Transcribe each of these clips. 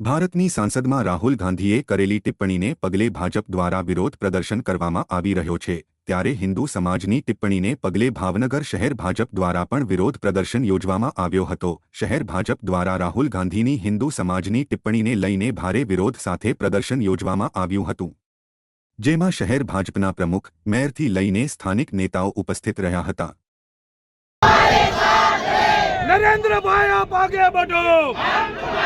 ભારતની સાંસદમાં રાહુલ ગાંધીએ કરેલી ટિપ્પણીને પગલે ભાજપ દ્વારા વિરોધ પ્રદર્શન કરવામાં આવી રહ્યો છે, ત્યારે હિન્દુ સમાજની ટિપ્પણીને પગલે ભાવનગર શહેર ભાજપ દ્વારા પણ વિરોધ પ્રદર્શન યોજવામાં આવ્યો હતો. શહેર ભાજપ દ્વારા રાહુલ ગાંધીની હિન્દુ સમાજની ટિપ્પણીને લઈને ભારે વિરોધ સાથે પ્રદર્શન યોજવામાં આવ્યું હતું. જેમાં શહેર ભાજપના પ્રમુખ, મેયરથી લઈને સ્થાનિક નેતાઓ ઉપસ્થિત રહ્યા હતા. નરેન્દ્રભાઈ આપ આગે बढ़ो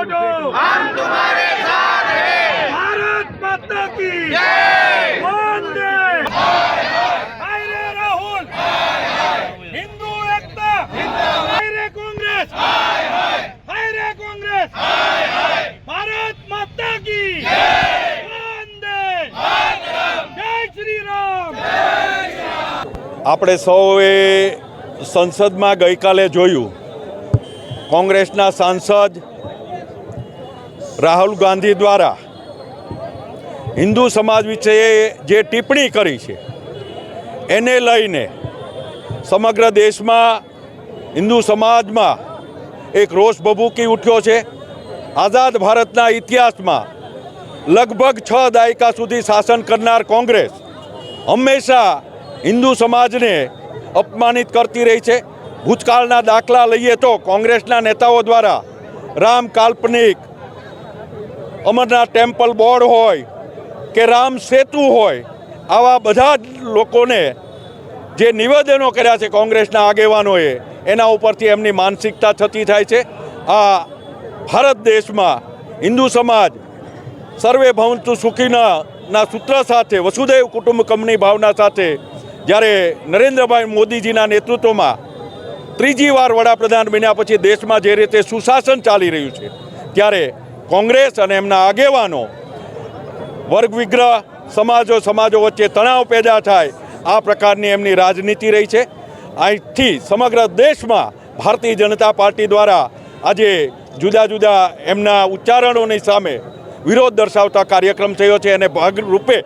आप आगे बढ़ो हम तुम्हारे साथ हैं भारत माता की जय वंदे हाय रे राहुल हिंदू एकता हाय रे कांग्रेस हाय रे कांग्रेस भारत माता की वंदे जय श्री राम આપણે સૌએ સંસદમાં ગઈકાલે જોયું કોંગ્રેસના સાંસદ રાહુલ ગાંધી દ્વારા હિન્દુ સમાજ વિશે જે ટિપ્પણી કરી છે, એને લઈને સમગ્ર દેશમાં હિન્દુ સમાજમાં એક રોષ ભભૂકી ઉઠ્યો છે. આઝાદ ભારતના ઇતિહાસમાં લગભગ છ દાયકા સુધી શાસન કરનાર કોંગ્રેસ હંમેશા હિન્દુ સમાજને અપમાનિત કરતી રહી છે. ભૂતકાળના દાખલા લઈએ તો કોંગ્રેસના નેતાઓ દ્વારા રામ કાલ્પનિક અમરનાથ ટેમ્પલ બોર્ડ હોય કે રામ સેતુ હોય, આવા બધા જ લોકોને જે નિવેદનો કર્યા છે કોંગ્રેસના આગેવાનોએ, એના ઉપરથી એમની માનસિકતા થતી થાય છે. આ ભારત દેશમાં હિન્દુ સમાજ સર્વે ભવંતુ સુખીના ના સૂત્ર સાથે, વસુદેવ કુટુંબકમની ભાવના સાથે, જ્યારે નરેન્દ્રભાઈ મોદીજીના નેતૃત્વમાં ત્રીજી વાર વડાપ્રધાન બન્યા પછી દેશમાં જે રીતે સુશાસન ચાલી રહ્યું છે, ત્યારે કોંગ્રેસ અને એમના આગેવાનો વર્ગ વિગ્રહ, સમાજો સમાજો વચ્ચે તણાવ પેદા થાય, આ પ્રકારની એમની રાજનીતિ રહી છે. અહીંથી સમગ્ર દેશમાં ભારતીય જનતા પાર્ટી દ્વારા આજે જુદા જુદા એમના ઉચ્ચારણોની સામે વિરોધ દર્શાવતા કાર્યક્રમ થયો છે અને ભાગરૂપે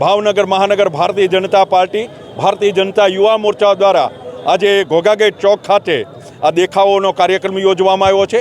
ભાવનગર મહાનગર ભારતીય જનતા પાર્ટી, ભારતીય જનતા યુવા મોરચા દ્વારા આજે ઘોઘાગેટ ચોક ખાતે આ દેખાવોનો કાર્યક્રમ યોજવામાં આવ્યો છે.